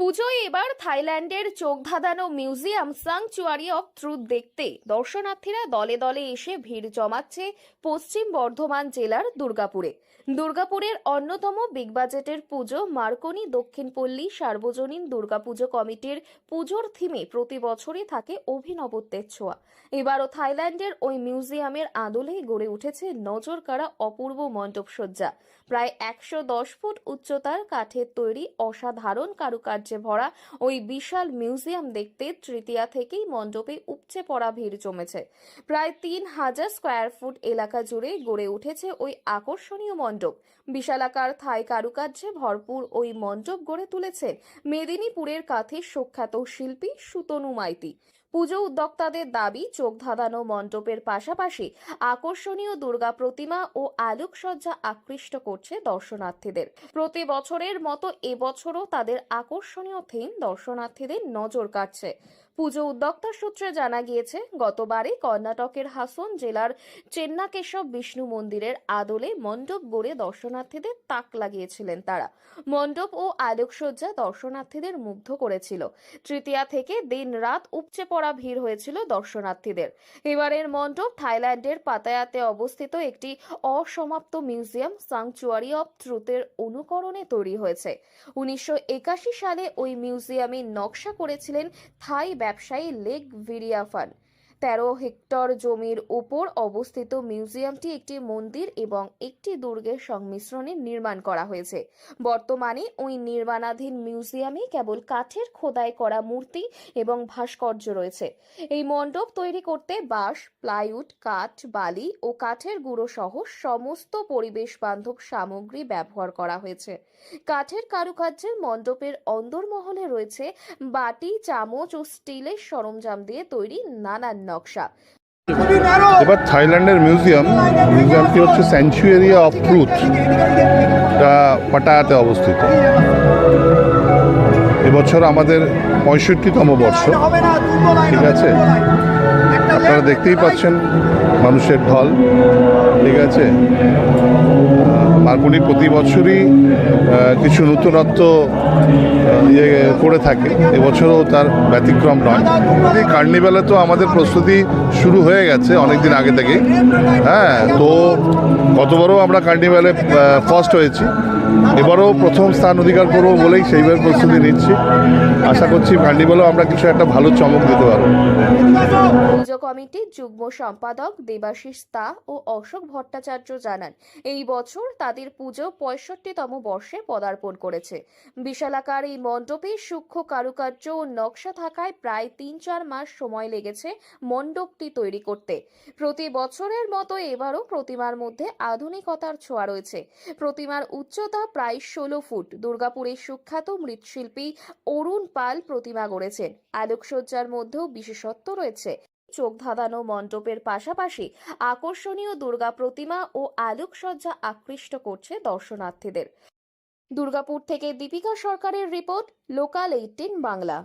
পুজোয় এবার থাইল্যান্ডের চোখ ধাঁধানো মিউজিয়াম সাংচুয়ারি অফ ট্রুথ দেখতে দর্শনার্থীরা দলে দলে এসে ভিড় জমাচ্ছে পশ্চিম বর্ধমান জেলার দুর্গাপুরে। দুর্গাপুরের অন্যতম বিগ বাজেটের পুজো মার্কনি দক্ষিণপল্লী সার্বজনীন দুর্গাপুজো কমিটির পুজোর থিমে প্রতি বছরই থাকে অভিনবত্বের ছোঁয়া। এবারও থাইল্যান্ডের ওই মিউজিয়ামের আদলেই গড়ে উঠেছে নজর কাড়া অপূর্ব মণ্ডপসজ্জা। প্রায় একশো দশ ফুট উচ্চতার কাঠের তৈরি অসাধারণ কারুকার্যে ভরা ওই বিশাল মিউজিয়াম দেখতে তৃতীয়া থেকেই মণ্ডপে উপচে পড়া ভিড় জমেছে। প্রায় তিন হাজার স্কোয়ার ফুট এলাকা জুড়ে গড়ে উঠেছে ওই আকর্ষণীয় মণ্ডপ। বিশালাকার থাই কারুকার্যে ভরপুর ওই মণ্ডপ গড়ে তুলেছেন মেদিনীপুরের কাথে সুখ্যাত শিল্পী সুতনু মাইতি। পুজো উদ্যোক্তাদের দাবি, চোখ ধাঁধানো মণ্ডপের পাশাপাশি আকর্ষণীয় দুর্গা প্রতিমা ও আলোকসজ্জা আকৃষ্ট করছে দর্শনার্থীদের। প্রতি বছরের মতো এবছরও তাদের আকর্ষণীয় থিম দর্শনার্থীদের নজর কাটছে পুজো উদ্যোক্তা সূত্রে জানা গিয়েছে গতবারে কর্ণাটকের হাসন জেলার চেন্নাকেশব বিষ্ণু মন্দিরের আদলে মণ্ডপ গড়ে দর্শনার্থীদের তাক লাগিয়েছিলেন তারা। মণ্ডপ ও আলোকসজ্জা দর্শনার্থীদের মুগ্ধ করেছিল। তৃতীয়া থেকে দিন রাত উপচে পড়া ভিড় হয়েছিল দর্শনার্থীদের। এবারের মণ্ডপ থাইল্যান্ডের পাতায়াতে অবস্থিত একটি অসমাপ্ত মিউজিয়াম সাংচুয়ারি অফ ট্রুথের অনুকরণে তৈরি হয়েছে। উনিশশো একাশি সালে ওই মিউজিয়ামের নকশা করেছিলেন থাই ব্যবসায়ী লেক ভিরিয়াফান তেরো হেক্টর জমির উপর অবস্থিত মিউজিয়ামটি একটি মন্দির এবং একটি দুর্গের সংমিশ্রণে নির্মাণ করা হয়েছে। বর্তমানে ওই নির্মাণাধীন মিউজিয়ামে কেবল কাঠের খোদাই করা মূর্তি এবং ভাস্কর্য রয়েছে। এই মণ্ডপ তৈরি করতে বাঁশ, প্লাইউড, কাঠ, বালি ও কাঠের গুঁড়ো সহ সমস্ত পরিবেশ বান্ধব সামগ্রী ব্যবহার করা হয়েছে। কাঠের কারুকার্যের মণ্ডপের অন্দরমহলে রয়েছে বাটি, চামচ ও স্টিলের সরঞ্জাম দিয়ে তৈরি নানান নকশা। এবার থাইল্যান্ডের মিউজিয়াম, মিউজিয়ামটি হচ্ছে স্যাংচুয়ারি অফ ট্রুথ এটা পাটায়াতে অবস্থিত। এবছর আমাদের পঁয়ষট্টিতম বর্ষ, ঠিক আছে? আপনারা দেখতেই পাচ্ছেন মানুষের ঢল, ঠিক আছে? মার্কনি প্রতি বছরই কিছু নতুনত্ব ইয়ে করে থাকে। এবছরও তার ব্যতিক্রম নয়। এই কার্নিভ্যালে তো আমাদের প্রস্তুতি শুরু হয়ে গেছে অনেক দিন আগে থেকেই। হ্যাঁ তো গতবারও আমরা কার্নিভ্যালে ফার্স্ট হয়েছি। এবারও প্রথম স্থান অধিকার করব বলেই সেইভাবে প্রস্তুতি নিচ্ছি। আশা করছি কার্নিভ্যালেও আমরা কিছু একটা ভালো চমক দিতে পারব। পুজো কমিটির যুগ্ম সম্পাদক দেবাশিস তা ও অশোক ভট্টাচার্য জানান, এই বছর তাদের পুজো পঁয়ষট্টিতম বর্ষে পদার্পণ করেছে। বিশালাকার এই মণ্ডপে সূক্ষ্ম কারুকার্য ও নকশা থাকায় প্রায় তিন চার মাস সময় লেগেছে মণ্ডপটি তৈরি করতে। প্রতি বছরের মতো এবারও প্রতিমার মধ্যে আধুনিকতার ছোঁয়া রয়েছে। প্রতিমার উচ্চতা প্রায় ষোলো ফুট। দুর্গাপুরের সুখ্যাত মৃৎশিল্পী অরুণ পাল প্রতিমা গড়েছেন। আলোকসজ্জার মধ্যেও বিশেষত্ব রয়েছে। চোখ ধাঁধানো মণ্ডপের পাশাপাশি আকর্ষণীয় দুর্গা প্রতিমা ও আলোকসজ্জা আকৃষ্ট করছে দর্শনার্থীদের। দুর্গাপুর থেকে দীপিকা সরকারের রিপোর্ট, লোকাল এইটিন বাংলা।